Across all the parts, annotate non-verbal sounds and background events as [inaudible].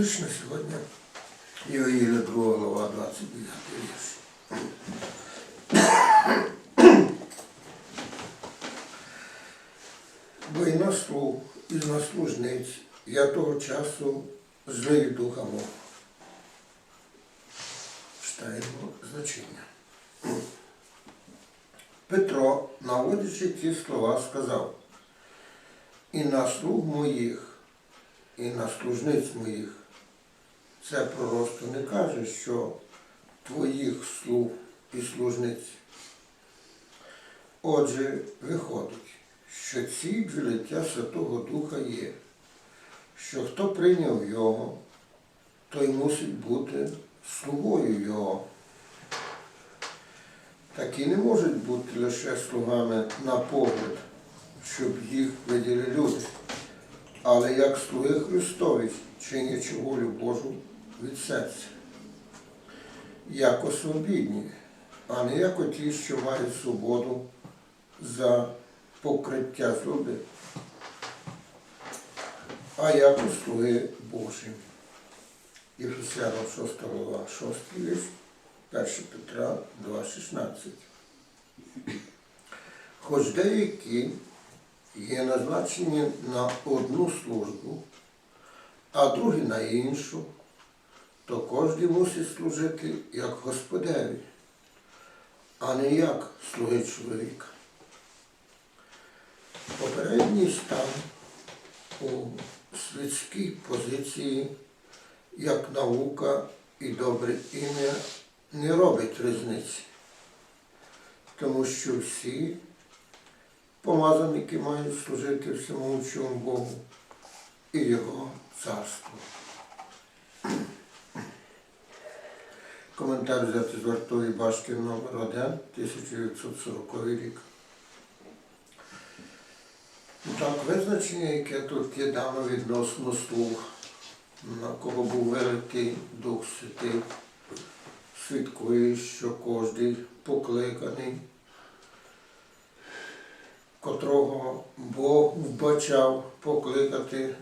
Всевишня сьогодні Євангелія 2 глава 29 вірш. Бо і на слуг, і на служниць я того часу злий духа мов. Читаємо значення. Петро, наводячи ці слова, сказав, і на слуг моїх, і на служниць моїх. Це пророцтво не каже, що твоїх слуг і служниць. Отже, виходить, що ці джерелиття Святого Духа є, що хто прийняв його, той мусить бути слугою його. Такі не можуть бути лише слугами на погляд, щоб їх виділи люди, але як слуги Христові, чинячи волю Божу від серця, як освобідні, а не як оті, що мають свободу за покриття злоби, а як у слуги Божі. Єфесянам 6 глава, 6 вірш, 1 Петра 2,16. Хоч деякі є назначені на одну службу, а другі на іншу, то кожен мусить служити як Господеві, а не як слуги чоловіка. Попередній стан у світській позиції як наука і добре ім'я не робить різниці, тому що всі помазаники мають служити всемогучому Богу і Його царству. Коментар взяти з вартової башки номер 1 1940 рік. Ну, Так, визначення, яке тут є дано відносно слуг, на кого був великий Дух Святий, свідкує, що кожний покликаний, котрого Бог вбачав покликати,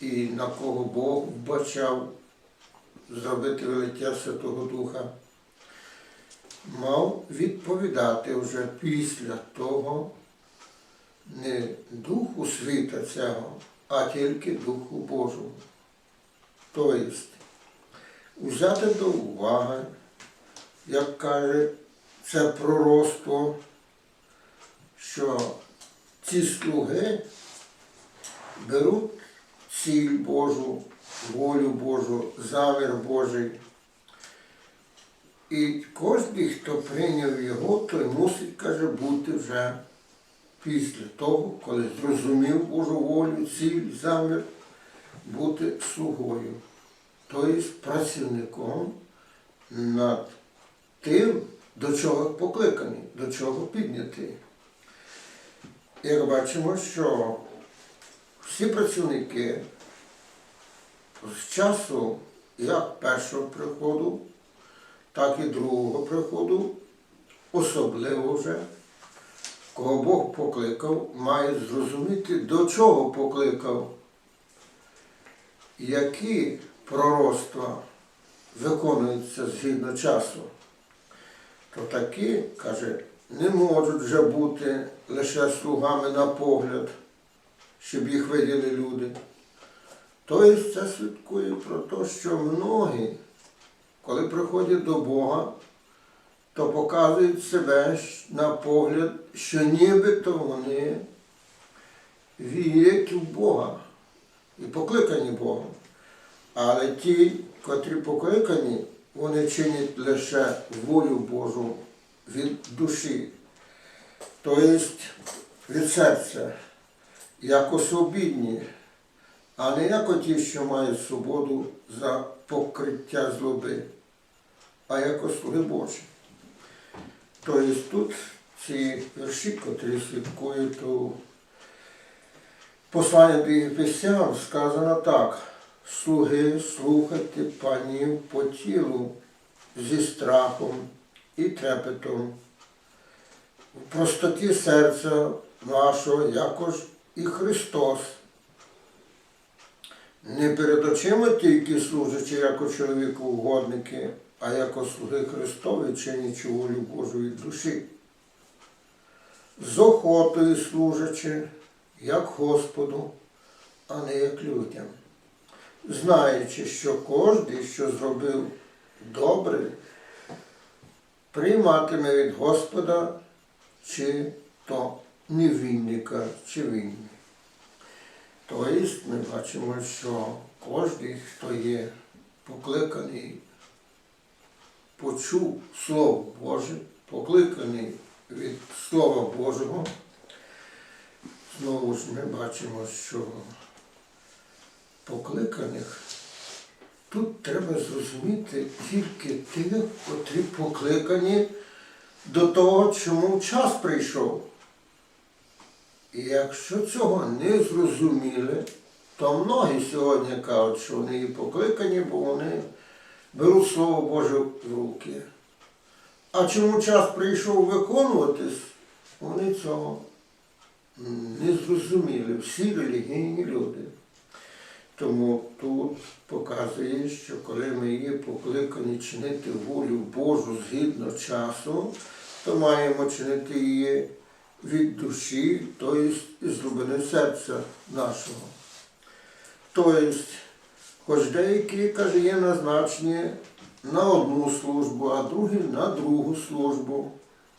і на кого Бог вбачав зробити велиття Святого Духа, мав відповідати вже після того не Духу світа цього, а тільки Духу Божому. Тобто, взяти до уваги, як каже це пророцтво, що ці слуги беруть ціль Божу, волю Божу, замір Божий. І кожен, хто прийняв його, той мусить, каже, бути вже після того, коли зрозумів Божу волю, ціль, замір, бути слугою, тобто працівником над тим, до чого покликаний, до чого піднятий. Як бачимо, що всі працівники з часу як першого приходу, так і другого приходу, особливо вже, кого Бог покликав, має зрозуміти, до чого покликав, які пророцтва виконуються згідно часу, то такі, каже, не можуть вже бути лише слугами на погляд, щоб їх виділи люди. Тобто це свідкує про те, що многі, коли приходять до Бога, то показують себе на погляд, що нібито вони вірять в Бога і покликані Богом. Але ті, котрі покликані, вони чинять лише волю Божу від душі, тобто від серця, як особідні, а не як оті, що мають свободу за покриття злоби, а як слуги Божі. Тобто тут ці вірші, котрі слідкують у посланні до Єфесян, сказано так. Слуги, слухайте панів по тілу зі страхом і трепетом, в простоті серця вашого, якож і Христос, не перед очима тільки служачи, як чоловіку угодники, а як слуги Христові, волю Божу від душі. З охотою служачи, як Господу, а не як людям, знаючи, що кожен, що зробив добре, прийматиме від Господа чи то невільника, чи вільний. Тобто ми бачимо, що кожен, хто є покликаний, почув Слово Боже, покликаний від Слова Божого, знову ж ми бачимо, що покликаних тут треба зрозуміти тільки тих, котрі покликані до того, чому час прийшов. І якщо цього не зрозуміли, то многі сьогодні кажуть, що вони і покликані, бо вони беруть Слово Боже в руки. А чому час прийшов виконуватись, вони цього не зрозуміли, всі релігійні люди. Тому тут показує, що коли ми є покликані чинити волю Божу згідно часу, то маємо чинити її від душі, тобто із глибини серця нашого. Тобто, хоч деякі, каже, є назначені на одну службу, а другі на другу службу,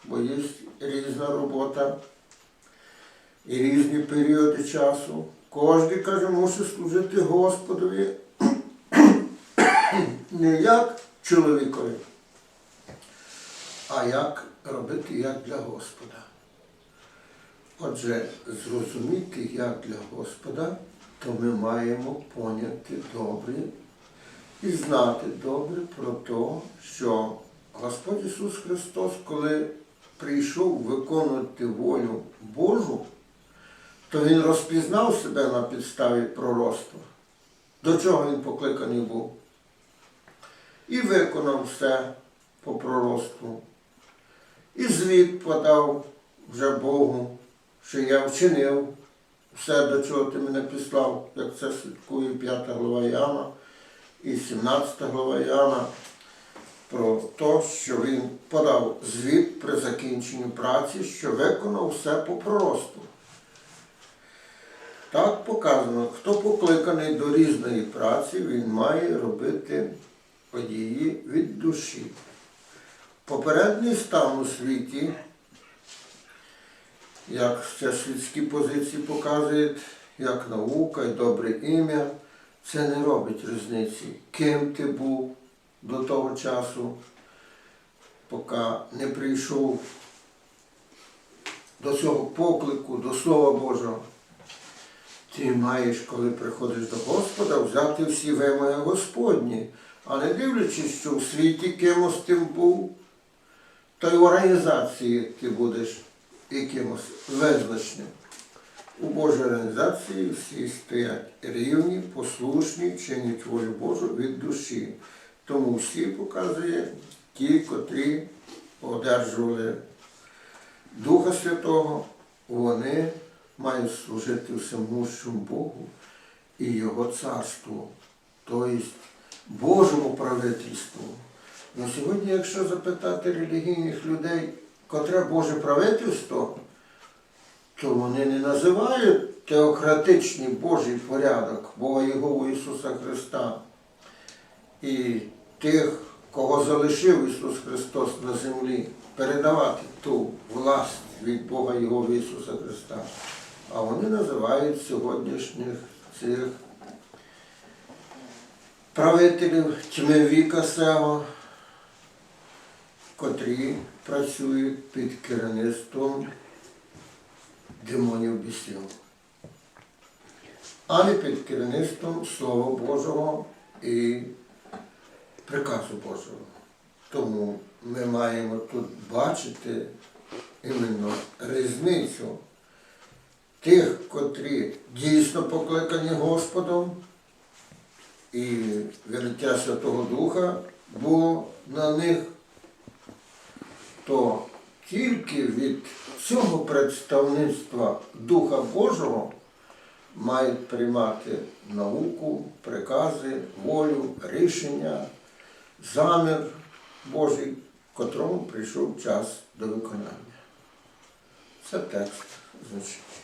бо є різна робота і різні періоди часу. Кожен, каже, мусить служити Господові [clears throat] не як чоловікові, а як робити як для Господа. Отже, зрозуміти, як для Господа, то ми маємо поняти добре і знати добре про те, що Господь Ісус Христос, коли прийшов виконувати волю Божу, то Він розпізнав себе на підставі пророцтва, до чого він покликаний був. І виконав все по пророцтву. І звіт подав вже Богу, що я вчинив все, до чого ти мене післав, як це слідкує 5 глава Яна і 17 глава Яна, про те, що він подав звіт при закінченні праці, що виконав все по пророцтву. Так показано, хто покликаний до різної праці, він має робити події від душі. Попередній стан у світі, як ще світські позиції показують, як наука і добре ім'я, це не робить різниці, ким ти був до того часу, поки не прийшов до цього поклику, до Слова Божого. Ти маєш, коли приходиш до Господа, взяти всі вимоги Господні, а не дивлячись, що в світі кимось тим був, то й в організації ти будеш якимось визначним. У Божій організації всі стоять рівні, послушні, чинять волю Божу від душі. Тому всі показує ті, котрі одержували Духа Святого, вони мають служити всемущому Богу і Його царству, тобто Божому правительству. На сьогодні, якщо запитати релігійних людей, котре Боже правительство, то вони не називають теократичний Божий порядок Бога Його Ісуса Христа і тих, кого залишив Ісус Христос на землі, передавати ту власть від Бога Його Ісуса Христа. А вони називають сьогоднішніх цих правителів тьми віка сего, котрі працюють під керівництвом демонів бісів, а не під керівництвом Слова Божого і приказу Божого. Тому ми маємо тут бачити іменно різницю тих, котрі дійсно покликані Господом, і вириття Святого Духа було на них, то тільки від цього представництва Духа Божого мають приймати науку, прикази, волю, рішення, замір Божий, котрому прийшов час до виконання. Це текст значить.